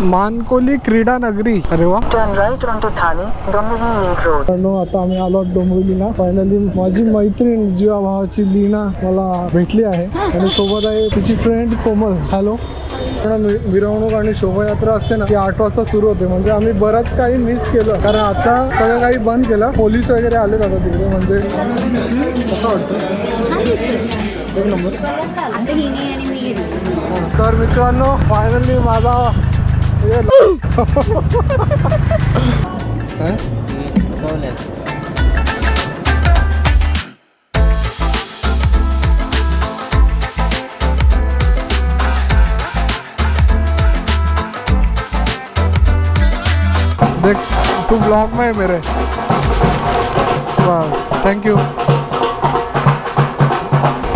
मानकोली क्रीडा नगरी. अरे वा. मित्रांनो आता आम्ही आलो डोंबिवलीला. फायनली माझी मैत्रीण जीवा भावाची लीना मला भेटली आहे. आणि सोबत आहे तिची फ्रेंड कोमल. हॅलो मिरवणूक आणि शोभायात्रा असते ना ती आठ वाजता सुरू होते. म्हणजे आम्ही बरंच काही मिस केलं. कारण आता सगळं काही बंद केलं. पोलीस वगैरे आले आता तिकडे. म्हणजे कसं वाटतं? एक नंबर. तर मित्रांनो फायनली माझा हे? देख तू ब्लॉग में है मेरे। बस थैंक यू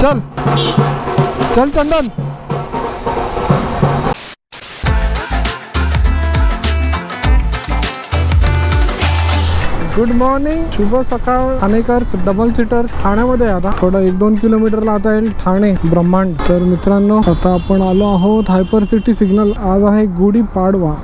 चल चल चंदन। गुड मॉर्निंग शुभ सकाळ. ठाणेकर्स डबल सीटर ठाण्यामध्ये आहे आता. थोडं एक दोन किलोमीटरला आता येईल ठाणे ब्रह्मांड. तर मित्रांनो आता आपण आलो आहोत हायपर सिटी सिग्नल आज आहे गुढी पाडवा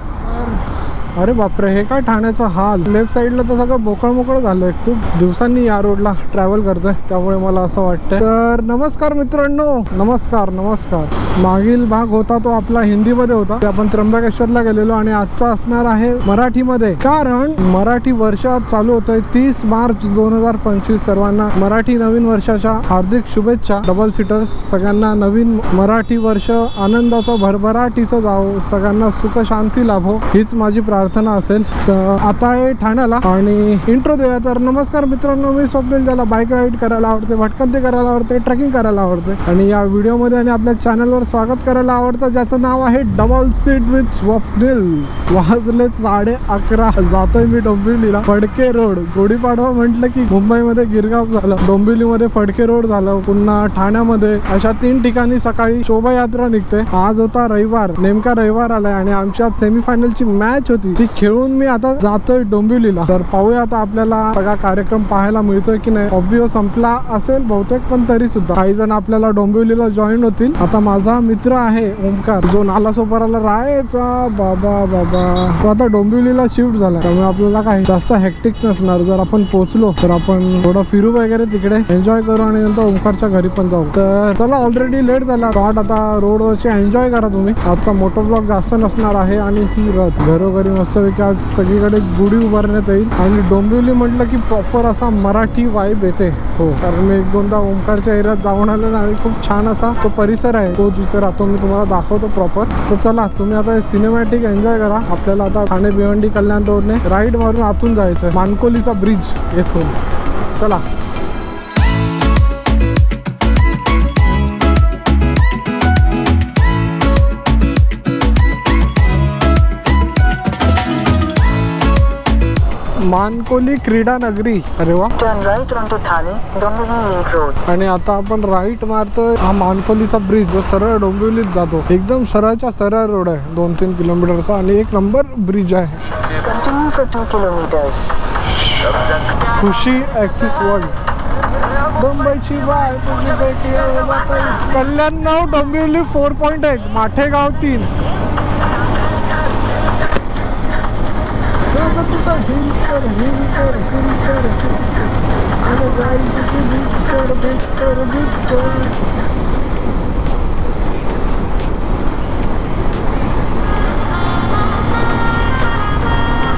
अरे बापरे हे काय ठाण्याचा हाल? लेफ्ट साईडला तर सगळं मोकळ मोकळं झालंय. खूप दिवसांनी या रोडला ट्रॅव्हल करतोय. त्यामुळे मला असं वाटतंय. तर नमस्कार मित्रांनो. नमस्कार नमस्कार. मागील भाग होता तो आपला हिंदीमध्ये होता. आपण त्र्यंबकेश्वरला गेलेलो आणि आजचा असणार आहे मराठीमध्ये. कारण मराठी वर्षात चालू होतंय तीस मार्च दोन हजार पंचवीस. सर्वांना मराठी नवीन वर्षाच्या हार्दिक शुभेच्छा. डबल सीटर्स सगळ्यांना नवीन मराठी वर्ष आनंदाचं भरभराटीचं जावो. सगळ्यांना सुख शांती लाभो. हीच माझी प्रार्थना. असेल तर आता आहे ठाण्याला. आणि इंट्रो देऊया. तर नमस्कार मित्रांनो मी स्वप्नील ज्याला बाईक राईड करायला आवडते भटकंती करायला आवडते ट्रेकिंग करायला आवडते. आणि या व्हिडिओमध्ये आणि आपल्या चॅनलवर स्वागत करायला आवडतं ज्याचं नाव आहे डबल सीट विथ स्वप्नील. वाजले साडे अकरा. जातोय मी डोंबिवलीला. फडके रोड. गुढीपाडवा म्हटलं की मुंबईमध्ये गिरगाव झालं. डोंबिवलीमध्ये फडके रोड झालं. पुन्हा ठाण्यामध्ये अशा तीन ठिकाणी सकाळी शोभायात्रा निघते. आज होता रविवार. नेमका रविवार आलाय आणि आमच्या सेमीफायनलची मॅच होती. ती खेळून मी आता जातोय डोंबिवलीला. तर पाहूया आता आपल्याला सगळा कार्यक्रम पाहायला मिळतोय की नाही. ऑब्विओ संपला असेल बहुतेक पण तरी सुद्धा. काही जण आपल्याला डोंबिवलीला जॉईन होतील. आता माझा मित्र आहे ओमकार. जो नालासोपाराला राहायचा. बाबा बाबा. तो आता डोंबिवलीला शिफ्ट झाला त्यामुळे आपल्याला काही जास्त हॅक्टिक नसणार. जर आपण पोहोचलो तर आपण थोडं फिरू वगैरे तिकडे. एन्जॉय करू आणि नंतर ओमकारच्या घरी पण जाऊ. तर चला ऑलरेडी लेट झाला. वाट आता रोडवरची एन्जॉय करा तुम्ही. आजचा मोटो ब्लॉग जास्त नसणार आहे आणि ती रथ. घरोघरी मस्तपैकी आज सगळीकडे गुढी उभारण्यात येईल. आणि डोंबिवली म्हटलं की प्रॉपर असा मराठी वाईब येते. हो. कारण मी एक दोनदा ओंकारच्या एरियात जाऊन आलो ना आणि खूप छान असा तो परिसर आहे. तो जिथे राहतो मी तुम्हाला दाखवतो प्रॉपर तर चला तुम्ही आता सिनेमॅटिक एन्जॉय करा. आपल्याला आता ठाणे भिवंडी कल्याण रोडने राईड मारून आतून जायचं मानकोलीचा ब्रिज येथून. चला. मानकोली क्रीडा नगरी. अरे वा. right onto Thane, Dombivli Link Road. आणि आता आपण राईट मारतोय हा मानकोलीचा ब्रिज जो सरळ डोंबिवलीत जातो. एकदम सरळच्या सरळ रोड आहे. दोन तीन किलोमीटरचा आणि एक नंबर ब्रिज आहे. Continue for 2 kilometers. खुशी ॲक्सिस वर्ल्ड मुंबईची बाय. कल्याण नाव डोंबिवली फोर पॉईंट एट माठेगाव तीन.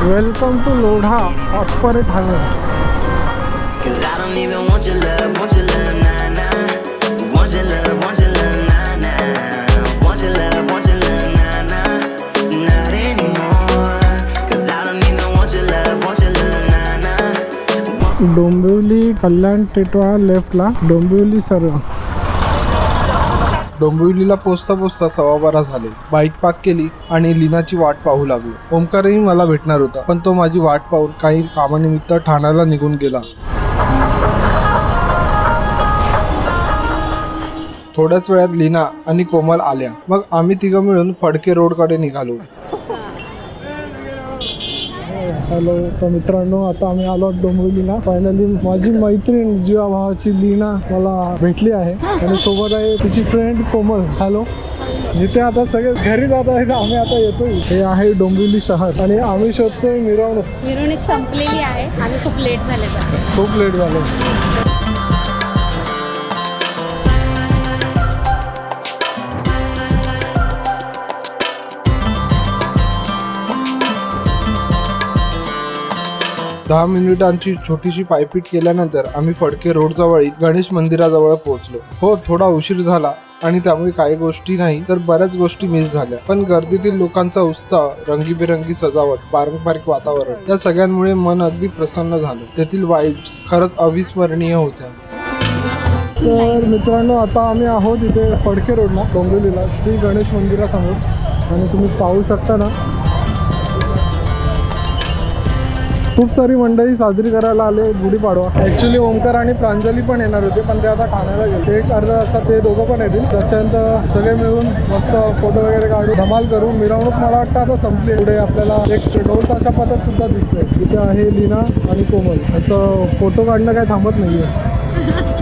Welcome to Lodha, Ospare Thakur. Cause I don't even want your love, want your love. Dombivli Kalyan टेटवा लेफ्टला Dombivli सर्व. डोंबिवलीला पोचता पोचता सव्वा बारा झाले. बाईक पार्क केली आणि लीनाची वाट पाहू लागलो. ओमकारही मला भेटणार होता पण तो माझी वाट पाहून काही कामानिमित्त ठाण्याला निघून गेला. थोड्याच वेळात लीना आणि कोमल आल्या. मग आम्ही तिघं मिळून फडके रोडकडे निघालो. हॅलो तर मित्रांनो आता आम्ही आलो डोंबिवलीला. फायनली माझी मैत्रीण जीवा भावाची लीना मला भेटली आहे. आणि सोबत आहे तिची फ्रेंड कोमल. हॅलो जिथे आता सगळे घरी जात आहेत आम्ही आता येतोय. हे आहे डोंबिवली शहर. आणि आम्ही शोधतोय मिरवणूक. मिरवणूक संपलेली आहे. आम्ही खूप लेट झाले खूप लेट झालं. दहा मिनिटांची छोटीशी पायपीट केल्यानंतर आम्ही फडके रोडजवळ गणेश मंदिराजवळ पोहोचलो. हो थोडा उशीर झाला आणि त्यामुळे काही गोष्टी नाही तर बऱ्याच गोष्टी मिस झाल्या. पण गर्दीतील लोकांचा उत्साह रंगीबेरंगी सजावट पारंपरिक वातावरण या सगळ्यांमुळे मन अगदी प्रसन्न झालं. तेथील वाईब्स खरंच अविस्मरणीय होत्या. तर मित्रांनो आता आम्ही आहोत इथे फडके रोडला डोंबिवलीला श्री गणेश मंदिरासमोर. आणि तुम्ही पाहू शकता ना खूप सारी मंडळी साजरी करायला आले गुढीपाडवा ॲक्च्युली ओमकार आणि प्रांजली पण येणार होते पण ते आता ठाण्याला गेले. एक अर्धा असा ते दोघं पण येतील. त्याच्यानंतर सगळे मिळून मस्त फोटो वगैरे काढू धमाल करू मिरवणूक मला वाटतं आता संपली. पुढे आपल्याला एक ढोल ताशा पथक सुद्धा दिसतंय. तिथे आहे लीना आणि कोमल. याचं फोटो काढणं काय थांबत नाहीये.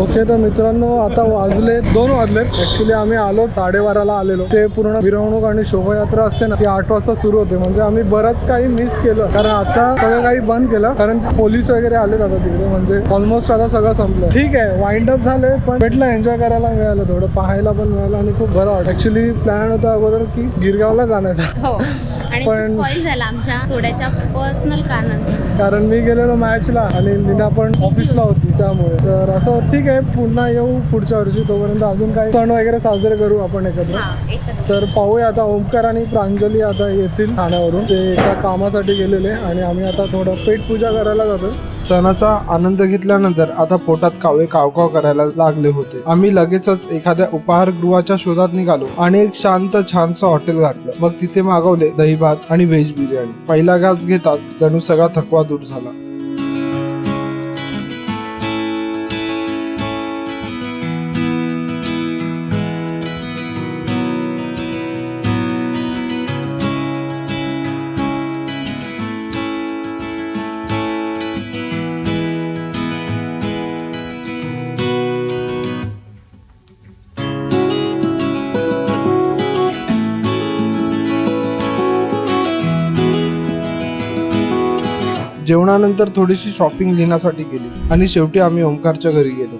ओके तर मित्रांनो आता वाजले दोन वाजले. ऍक्च्युली आम्ही आलो साडेबाराला आलेलो. ते पूर्ण मिरवणूक आणि शोभायात्रा असते ना ती आठ वाजता सुरू होते. म्हणजे आम्ही बरंच काही मिस केलं. कारण आता सगळं काही बंद केलं. कारण पोलीस वगैरे आले आता तिकडे. म्हणजे ऑलमोस्ट आता सगळं संपलं. ठीक आहे वाइंड अप झाले पण भेटलं एन्जॉय करायला मिळालं. थोडं पाहायला पण मिळालं आणि खूप बरं वाटतं ऍक्च्युली प्लॅन होता अगोदर की गिरगावला जाण्याचा. हो. पण- स्पॉइल झाला आमच्या थोड्याच्या पर्सनल कारण मी गेलेलो मॅचला आणि लीना पण ऑफिसला होती. त्यामुळे. तर असं ठीक आहे पुन्हा येऊ पुढच्या वर्षी. तोपर्यंत अजून काही सण वगैरे साजरे करू आपण एकत्र. तर पाहूया आता ओमकार आणि प्रांजली आता येतील ठाण्यावरून. ते एका कामासाठी गेलेले आणि आम्ही आता थोडं पेट पूजा करायला जातो सणाचा आनंद घेतल्यानंतर आता पोटात कावळे कावकाव करायला लागले होते. आम्ही लगेचच एखाद्या उपहारगृहाच्या शोधात निघालो आणि एक शांत छानसं हॉटेल गाठलं मग तिथे मागवले दही भात आणि व्हेज बिर्याणी. पहिला घास घेतात जणू सगळा थकवा दूर झाला. जेवणानंतर थोडीशी शॉपिंग घेण्यासाठी गेली. आणि शेवटी आम्ही ओंकारच्या घरी गेलो.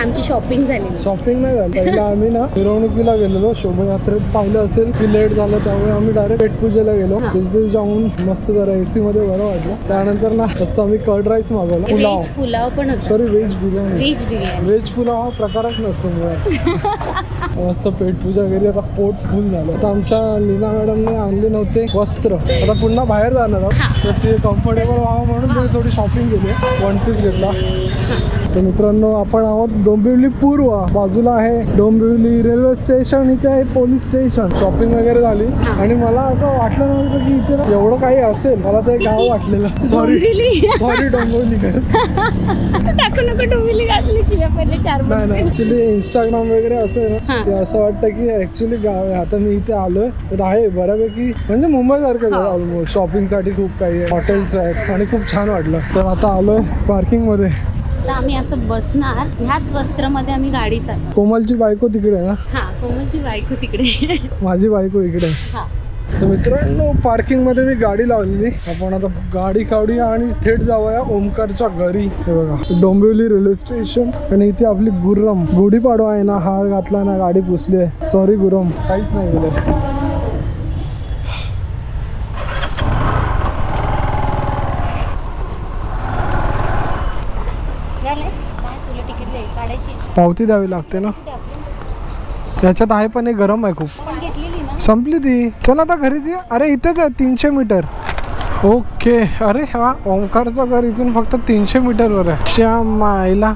आमची शॉपिंग झालेली शॉपिंग नाही झालं. पहिला आम्ही ना मिरवणुकीला गेलेलो. शोभायात्रेत पाहिलं असेल की लेट झालं त्यामुळे आम्ही डायरेक्ट पेटपूजेला गेलो. तिथे जाऊन मस्त जरा एसी मध्ये बरं वाटलं. त्यानंतर ना तसं आम्ही कर्ड राईस मागवला. पुलाव. पुलाव पण होता. Sorry veg biryani. Veg biryani. Veg pulao हा प्रकारच नसतो मुळात. मस्त पेटपूजा केली आता पोट फुल झालं. आता आमच्या लीना मॅडमने आणले नव्हते वस्त्र. आता पुन्हा बाहेर जाणार आहोत. हा. तर ते कम्फर्टेबल व्हावं म्हणून थोडी शॉपिंग केली. वन पीस घेतला. तर मित्रांनो आपण आहोत डोंबिवली पूर्व बाजूला आहे डोंबिवली रेल्वे स्टेशन इथे आहे पोलीस स्टेशन शॉपिंग वगैरे झाली. आणि मला असं वाटलं नव्हतं की इथे एवढं काही असेल. मला ते गाव वाटलेलं. Sorry sorry Dombivli. नाही ऍक्च्युली इंस्टाग्राम वगैरे असं आहे ना हा. ते असं वाटतं की ऍक्च्युली गाव आहे. आता मी इथे आलोय. तर आहे बऱ्यापैकी म्हणजे मुंबई सारखं. ऑलमोस्ट शॉपिंगसाठी खूप काही आहे. हॉटेल्स आहेत. आणि खूप छान वाटलं. तर आता आलोय पार्किंगमध्ये. तर आम्ही असं बसणार. ह्याच वस्त्रामध्ये आम्ही गाडी चालू कोमलची बायको तिकडे आहे ना? हा कोमलची बायको तिकडे. माझी बायको इकडे आहे. हा. तर मित्रांनो पार्किंगमध्ये मी गाडी लावलेली. आपण आता गाडी काढूया आणि थेट जाऊया ओमकारच्या घरी. हे बघा डोंबिवली रेल्वे स्टेशन आणि इथे आपली गुर्रम गुढीपाडवा आहे ना हार घातला ना गाडी पुसली आहे. सॉरी गुरम. काहीच नाही गेलं झाले काय तुला तिकीट दे काढायची पावती द्यावी लागते ना? याच्यात आहे पण हे गरम आहे खूप. संपली ती. चल आता घरीच ये अरे इथेच आहे तीनशे मीटर. ओके. अरे हा ओंकारचं घर इथून फक्त तीनशे मीटरवर आहे. श्याम मायला.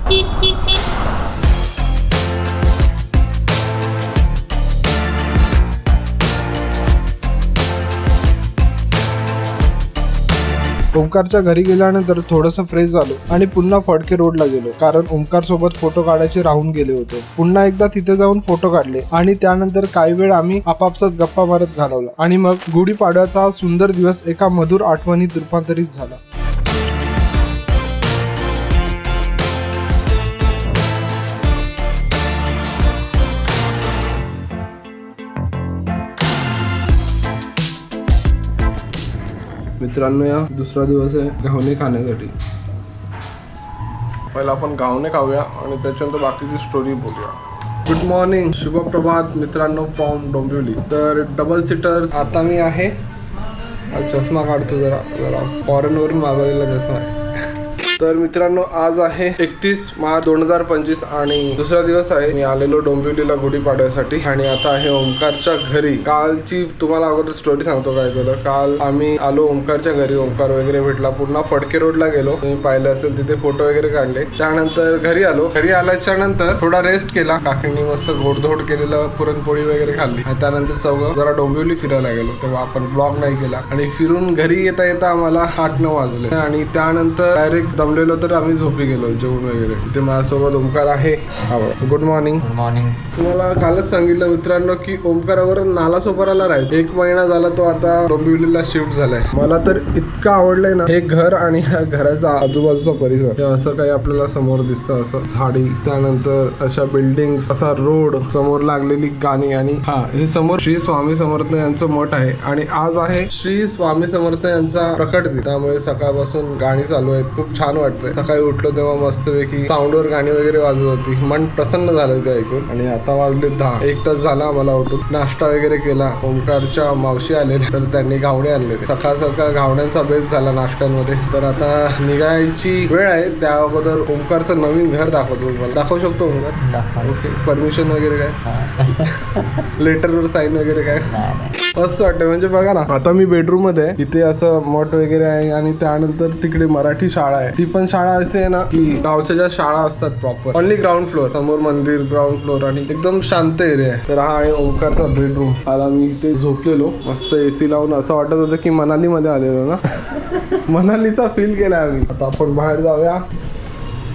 ओंकारच्या घरी गेल्यानंतर थोडंसं फ्रेश झालो आणि पुन्हा फडके रोडला गेलो. कारण ओंकार सोबत फोटो काढायचे राहून गेले होते. पुन्हा एकदा तिथे जाऊन फोटो काढले आणि त्यानंतर काही वेळ आम्ही आपापसात गप्पा मारत घालवला. आणि मग गुढीपाडव्याचा हा सुंदर दिवस एका मधुर आठवणीत रूपांतरित झाला. मित्रांनो या दुसरा दिवस आहे घावणे खाण्यासाठी. पहिला आपण घावणे खाऊया आणि त्याच्यानंतर बाकीची स्टोरी बोलूया गुड मॉर्निंग शुभ प्रभात मित्रांनो फ्रॉम डोंबिवली. तर डबल सीटर आता मी आहे. चष्मा काढतो जरा जरा फॉरेनवरून मागवलेला चष्मा आहे. तर मित्रांनो आज आहे एकतीस मार्च दोन हजार पंचवीस आणि दुसरा दिवस आहे. मी आलेलो डोंबिवलीला गुढी पाडव्यासाठी आणि आता आहे ओंकारच्या घरी. कालची तुम्हाला अगोदर स्टोरी सांगतो काय केलं. काल आम्ही आलो ओंकारच्या घरी. ओंकार वगैरे भेटला. पुन्हा फडके रोडला गेलो. तुम्ही पाहिलं असेल तिथे फोटो वगैरे काढले. त्यानंतर घरी आलो. घरी आल्याच्यानंतर थोडा रेस्ट केला. काकींनी मस्त घोडधोड केलेलं पुरणपोळी वगैरे खाल्ली. आणि त्यानंतर चौघ जरा डोंबिवली फिरायला गेलो. तेव्हा आपण ब्लॉग नाही केला. आणि फिरून घरी येता येता आम्हाला आठ नऊ वाजले. आणि त्यानंतर डायरेक्ट दमलेलो तर आम्ही झोपी गेलो जेवण वगैरे. ते माझ्यासोबत ओंकार आहे. गुड मॉर्निंग गुड मॉर्निंग तुम्हाला कालच सांगितलं मित्रांनो की ओंकारावर नाला सोपाराला राहायचं. एक महिना झाला तो आता डोंबिवलीला शिफ्ट झालाय. मला तर इतकं आवडलंय ना हे घर आणि ह्या घराचा आजूबाजूचा परिसर. असं काही आपल्याला समोर दिसतं असं झाडी त्यानंतर अशा बिल्डिंग असा रोड समोर लागलेली गाणी आणि हा हे समोर श्री स्वामी समर्थ यांचं मठ आहे आणि आज आहे श्री स्वामी समर्थ यांचा प्रकट दिन. त्यामुळे सकाळपासून गाणी चालू आहेत. खूप छान वाटतंय. सकाळी उठलो तेव्हा मस्तपैकी साऊंडवर गाणी वगैरे वाजत होती. मन प्रसन्न झालं ते ऐकून. आणि आता वाजले दहा. एक तास झाला मला उठून. नाश्ता वगैरे केला. ओंकारच्या मावशी आलेल्या. तर त्यांनी घावणे आणले सकाळ सकाळ घावण्यांचा बेस झाला नाश्त्यांमध्ये. तर आता निघायची वेळ आहे. त्या अगोदर ओंकारचं नवीन घर दाखवतो मला दाखवू शकतो ओंकार ओके. परमिशन वगैरे काय? लेटरवर साईन वगैरे काय? मस्त वाटतं म्हणजे बघा ना आता मी बेडरूममध्ये. इथे असं मठ वगैरे आहे. आणि त्यानंतर तिकडे मराठी शाळा आहे. ती पण शाळा असे आहे ना की गावच्या ज्या शाळा असतात प्रॉपर ओनली ग्राउंड फ्लोअर समोर मंदिर ग्राउंड फ्लोअर आणि एकदम शांत एरिया आहे. तर हा आहे ओंकारचा बेडरूम आला मी इथे झोपलेलो मस्त एसी लावून. असं वाटत होतं की मनाली मध्ये आलेलो ना. मनालीचा फील केला आम्ही. आता आपण बाहेर जाऊया.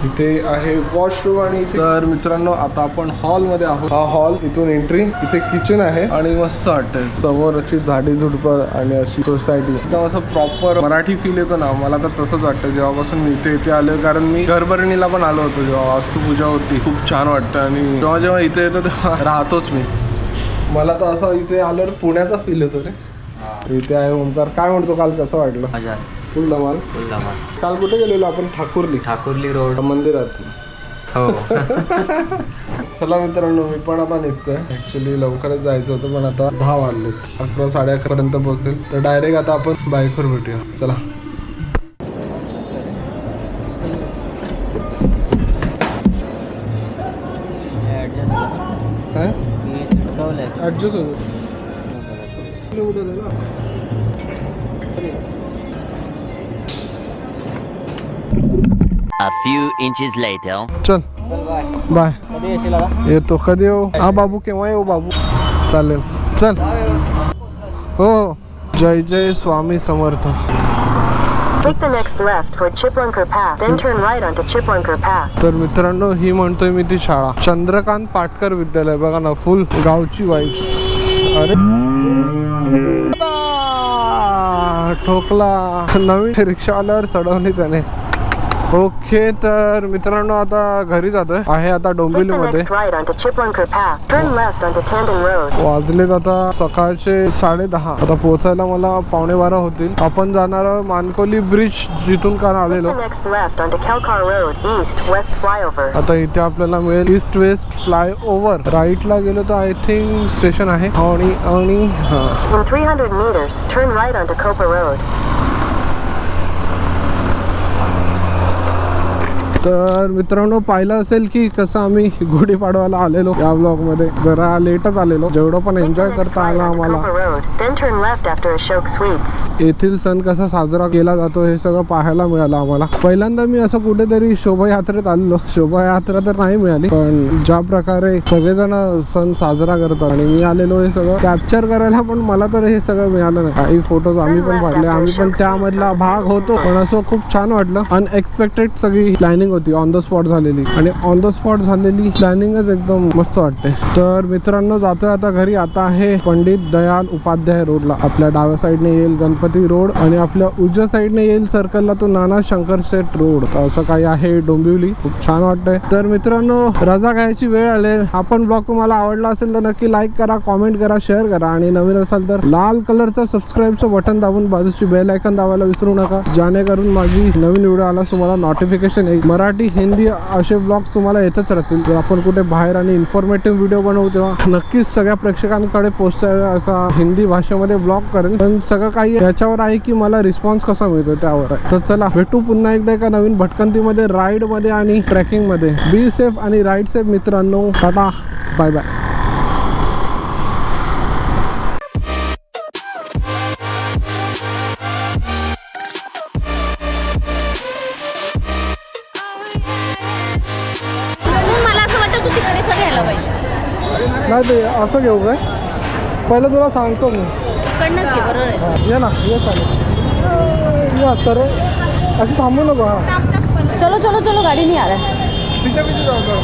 इथे आहे वॉशरूम आणि तर मित्रांनो आता आपण हॉलमध्ये आहोत. हा हॉल इथून एंट्री इथे किचन आहे आणि मस्त वाटतंय. समोर अशी झाडी झुडपं आणि अशी सोसायटी एकदम असं प्रॉपर मराठी फील येतो ना मला तर तसंच वाटतं. जेव्हापासून मी इथे इथे आलो कारण मी घरभरणीला पण आलो होतो जेव्हा. वास्तुपूजा होती. खूप छान वाटतं. आणि जेव्हा जेव्हा इथे येतो तेव्हा राहतोच मी. मला तर असं इथे आल्यावर पुण्याचा फील येतो रे. इथे आहे ओंकार. काय म्हणतो काल कसं वाटलं? फुल धमाल काल कुठे गेलेलो आपण? ठाकूरली. ठाकुर्ली रोड. मंदिरात हो. चला मित्रांनो मी पण आता निघतोय. ऍक्च्युली लवकरच जायचं होतं पण आता दहा वाजलेच अकरा साडे अकरा पर्यंत पोहोचेल. तर डायरेक्ट आता आपण बाईकवर भेटूया. चला. ऍडजस्ट होतो. A few inches later. चल. बाय. येतो कधी येऊ? हा बाबू केव्हा येऊ बाबू? चालेल. चल. हो. हो. जय जय Swami Samarth. Take the next left toward Chiplunker Path, then turn right onto Chiplunker Path. तर मित्रांनो ही म्हणतोय मी ती शाळा. चंद्रकांत पाटकर विद्यालय. बघा ना फुल गावची वाईफ अरे. ठोकला. नवीन रिक्षावाल्यावर चढवली त्याने. ओके तर मित्रांनो आता घरी जातोय. आहे आता Tandon Road. वाजलेत आता सकाळचे साडे दहा. आता पोहोचायला मला पावणे बारा होतील. आपण जाणार मानकोली ब्रिज जिथून काल Take आलेलो. आता इथे आपल्याला मिळेल ईस्ट वेस्ट फ्लाय ओव्हर राईटला गेलो तर आय थिंक स्टेशन आहे. आणि आणि हा. तर मित्रांनो पाहिलं असेल की कसं आम्ही गुढीपाडवायला आलेलो या ब्लॉगमध्ये जरा लेटच आलेलो. जेवढं पण एन्जॉय करता आलं आम्हाला. येथील सण कसा साजरा केला जातो हे सगळं पाहायला मिळालं आम्हाला. पहिल्यांदा मी असं कुठेतरी शोभायात्रेत आलेलो. शोभायात्रा तर नाही मिळाली पण ज्या प्रकारे सगळेजण सण साजरा करतात आणि मी आलेलो हे सगळं कॅप्चर करायला पण मला तर हे सगळं मिळालं नाही. काही फोटोज आम्ही पण पाडले आम्ही पण त्यामधला भाग होतो. पण असं खूप छान वाटलं. अनएक्सपेक्टेड सगळी प्लॅनिंग होती ऑन द स्पॉट झालेली. आणि ऑन द स्पॉट झालेली प्लॅनिंगच एकदम मस्त वाटते. तर मित्रांनो जातोय आता घरी. आता आहे पंडित दयाल उपाध्याय रोडला. आपल्या डाव्या साईडने येईल गणपती रोड आणि आपल्या उजव्या साईडने येईल सर्कलला तो नाना शंकर शेठ रोड. असं काही आहे डोंबिवली. खूप छान वाटतंय. तर मित्रांनो रजा घ्यायची वेळ आले आपण ब्लॉग तुम्हाला आवडला असेल तर नक्की लाईक करा कॉमेंट करा शेअर करा. आणि नवीन असाल तर लाल कलरचं सबस्क्राईबचं बटन दाबून बाजूची बेल आयकन दाबायला विसरू नका. जेणेकरून माझी नवीन व्हिडिओ आला तुम्हाला नोटिफिकेशन येईल. मराठी हिंदी असे ब्लॉग तुम्हाला येतच राहतील. जर आपण कुठे बाहेर आणि इन्फॉर्मेटिव्ह व्हिडिओ बनवू तेव्हा नक्कीच सगळ्या प्रेक्षकांकडे पोहोचायला असा हिंदी भाषेमध्ये ब्लॉग करेन. पण सगळं काही याच्यावर आहे की मला रिस्पॉन्स कसा मिळतो त्यावर आहे. तर चला भेटू पुन्हा एकदा एका नवीन भटकंतीमध्ये राईडमध्ये आणि ट्रेकिंगमध्ये बी सेफ आणि राईड सेफ मित्रांनो. टाटा. बाय बाय नाही ते असं घेऊ काय? पहिलं तुला सांगतो मी. तिकडनंच घे बरोबर आहे. ये ना ये चालेल या सरळ असं थांबू नको हा. चलो चलो चलो गाडी नाही आ रहा पिछे पिछे जाओ जाओ